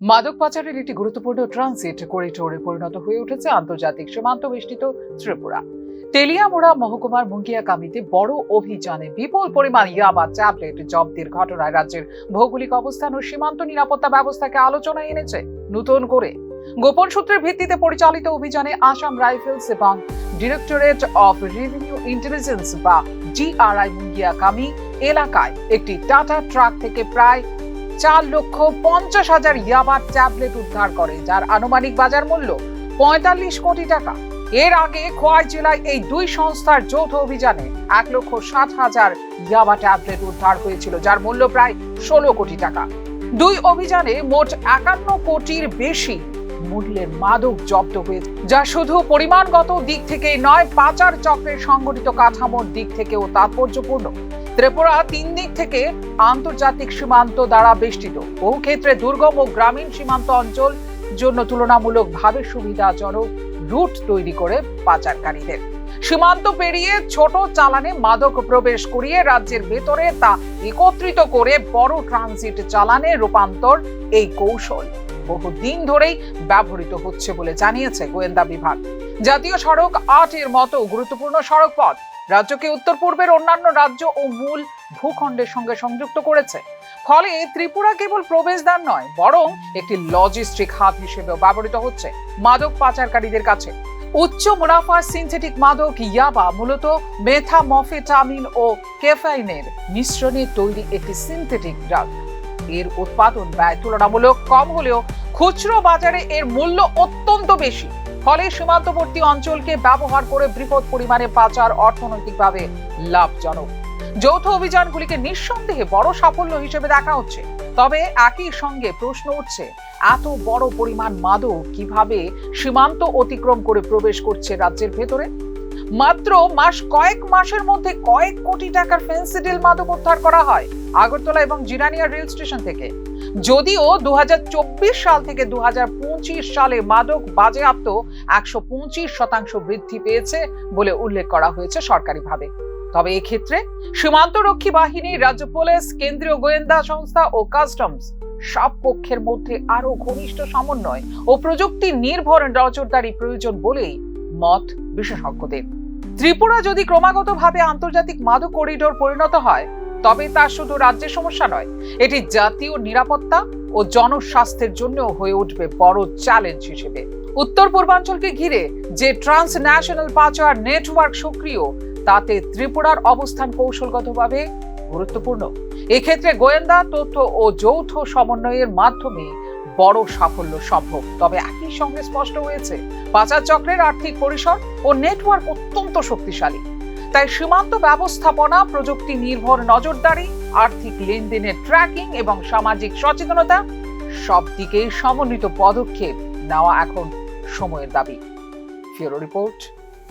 মাদক পাচারের একটি গুরুত্বপূর্ণ ট্রানজিট করিডোরে পরিণত হয়ে উঠেছে আন্তর্জাতিক সীমান্ত বেষ্টিত ত্রিপুরা। তেলিয়ামোড়া মহকুমার মুঙ্গিয়াকামিতে বড় অভিযানে বিপুল পরিমাণ ইয়াবা, ট্যাবলেট জব্দের ঘটনায় রাজ্যের ভৌগোলিক অবস্থান ও সীমান্ত নিরাপত্তা ব্যবস্থাকে আলোচনায় এনেছে নতুন করে। গোপন সূত্রের ভিত্তিতে পরিচালিত অভিযানে আসাম রাইফেলস এবং ডিরেক্টরেট অফ রেভিনিউ ইন্টেলিজেন্স বা ডিআরআই মুঙ্গিয়াকামি এলাকায় একটি টাটা ট্রাক থেকে প্রায় চার লক্ষ পঞ্চাশ হাজার ইয়াবা ট্যাবলেট উদ্ধার করে, যার আনুমানিক বাজার মূল্য পঁয়তাল্লিশ কোটি টাকা। এর আগে খোয়াই জেলায় এই দুই সংস্থার যৌথ অভিযানে এক লক্ষ ষাট হাজার ইয়াবা ট্যাবলেট উদ্ধার হয়েছিল, যার মূল্য প্রায় ষোলো কোটি টাকা। দুই অভিযানে মোট একান্ন কোটির বেশি মূল্যের মাদক জব্দ হয়েছে, যা শুধু পরিমাণগত দিক থেকে নয়, পাচার চক্রের সংগঠিত কাঠামোর দিক থেকেও তাৎপর্যপূর্ণ। ত্রিপুরা তিন দিক থেকে আন্তর্জাতিক সীমান্ত দ্বারা বেষ্টিত। বহু ক্ষেত্রে দুর্গম ও গ্রামীণ সীমান্ত অঞ্চল জন্য তুলনামূলকভাবে সুবিধাজনক রুট তৈরি করে পাচারকারীদের। সীমান্ত পেরিয়ে ছোট চালানে মাদক প্রবেশ করিয়ে রাজ্যের ভেতরে তা একত্রিত করে বড় ট্রানজিট চালানে রূপান্তর এই কৌশল বহুদিন ধরেই ব্যবহৃত হচ্ছে বলে জানিয়েছে গোয়েন্দা বিভাগ। জাতীয় সড়ক আট এর মতো গুরুত্বপূর্ণ সড়ক পথ রাজ্যকে উত্তর পূর্বের অন্যান্য রাজ্য ও মূল ভূখণ্ডের সঙ্গে সংযুক্ত করেছে। ফলে ত্রিপুরা কেবল প্রবেশদ্বার নয়, বরং একটি লজিস্টিক হাব হিসেবেও ব্যবহৃত হচ্ছে মাদক পাচারকারীদের কাছে। উচ্চ মুনাফার সিনথেটিক মাদক ইয়াবা মূলত মেথা মেথামফেটামিন ও কেফাইনের মিশ্রণে তৈরি একটি সিনথেটিক ড্রাগ এর উৎপাদন ব্যয় তুলনামূলক কম হলেও খুচরো বাজারে এর মূল্য অত্যন্ত বেশি। ফলে সীমান্তবর্তী অঞ্চলকে ব্যবহার করে বৃহৎ পরিমাণে পাচার অর্থনৈতিকভাবে লাভজনক। যৌথ অভিযানগুলিকে নিঃসন্দেহে বড় সাফল্য হিসেবে দেখা হচ্ছে। তবে একই সঙ্গে প্রশ্ন উঠছে, এত বড় পরিমাণ মাদক কীভাবে সীমান্ত অতিক্রম করে প্রবেশ করছে রাজ্যের ভেতরে? মাত্র মাস কয়েক মাসের মধ্যে কয়েক কোটি টাকার ফেন্সিডিল মাদক উদ্ধার করা হয় আগরতলা এবং জিরানিয়া রেল স্টেশন থেকে। যদিও দু হাজার চব্বিশ সাল থেকে দু হাজার পঁচিশ সালে মাদক বাজেয়াপ্ত একশো পঁচিশ শতাংশ বৃদ্ধি পেয়েছে বলে উল্লেখ করা হয়েছে সরকারিভাবে। তবে এক্ষেত্রে সীমান্তরক্ষী বাহিনী, রাজ্য পুলিশ, কেন্দ্রীয় গোয়েন্দা সংস্থা ও কাস্টমস সব পক্ষের মধ্যে আরও ঘনিষ্ঠ সমন্বয় ও প্রযুক্তি নির্ভর নজরদারি প্রয়োজন বলেই মত বিশেষজ্ঞদের। ত্রিপুরা যদি ক্রমাগতভাবে আন্তর্জাতিক মাদক করিডোর পরিণত হয় তবে তা শুধু রাজ্যের সমস্যা নয়, এটি জাতীয় নিরাপত্তা ও জনস্বাস্থ্যের জন্য হয়ে উঠবে বড় চ্যালেঞ্জ হিসেবে। উত্তর পূর্বাঞ্চলকে ঘিরে যে ট্রান্সন্যাশনাল পাচার নেটওয়ার্ক সক্রিয়, তাতে ত্রিপুরার অবস্থান কৌশলগতভাবে গুরুত্বপূর্ণ। এক্ষেত্রে গোয়েন্দা, তথ্য ও যৌথ সমন্বয়ের মাধ্যমে বড় সাফল্য সম্ভব। তবে একই সঙ্গে স্পষ্ট হয়েছে, পাচার চক্রের আর্থিক পরিসর ও নেটওয়ার্ক অত্যন্ত শক্তিশালী। তাই সীমান্ত ব্যবস্থাপনা, প্রযুক্তি নির্ভর নজরদারি, আর্থিক লেনদেনের ট্র্যাকিং এবং সামাজিক সচেতনতা সব দিকেই সমন্বিত পদক্ষেপ নেওয়া এখন সময়ের দাবি। ফিওরো রিপোর্ট,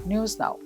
নিউজ নাও।